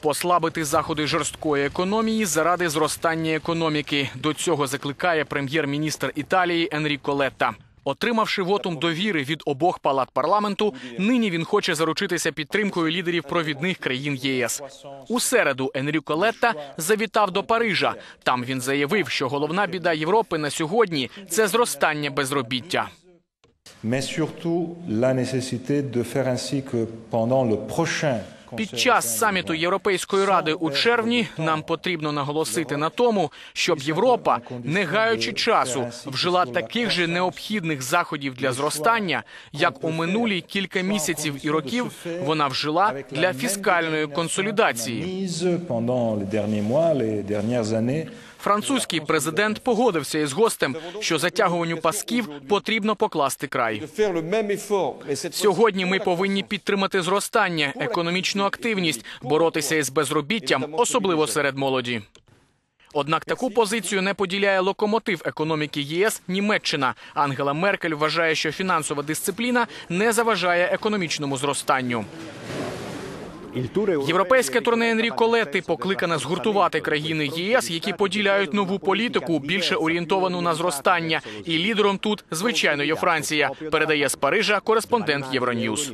послабити заходи жорсткої економії заради зростання економіки. До цього закликає прем'єр-міністр Італії Енріко Летта. Отримавши вотум довіри від обох палат парламенту, нині він хоче заручитися підтримкою лідерів провідних країн ЄС. У середу Енріко Летта завітав до Парижа. Там він заявив, що головна біда Європи на сьогодні це зростання безробіття. mais surtout la nécessité de faire ainsi que pendant le prochain Під час саміту Європейської ради у червні нам потрібно наголосити на тому, щоб Європа, не гаючи часу, вжила таких же необхідних заходів для зростання, як у минулі кілька місяців і років вона вжила для фіскальної консолідації. Французький президент погодився із гостем, що затягуванню пасків потрібно покласти край. Сьогодні ми повинні підтримати зростання, економічну активність, боротися із безробіттям, особливо серед молоді. Однак таку позицію не поділяє локомотив економіки ЄС Німеччина. Ангела Меркель вважає, що фінансова дисципліна не заважає економічному зростанню. Європейське турне Енріко Летти покликане згуртувати країни єС, які поділяють нову політику, більше орієнтовану на зростання. І лідером тут, звичайно, є Франція. Передає з Парижа кореспондент Євроньюз.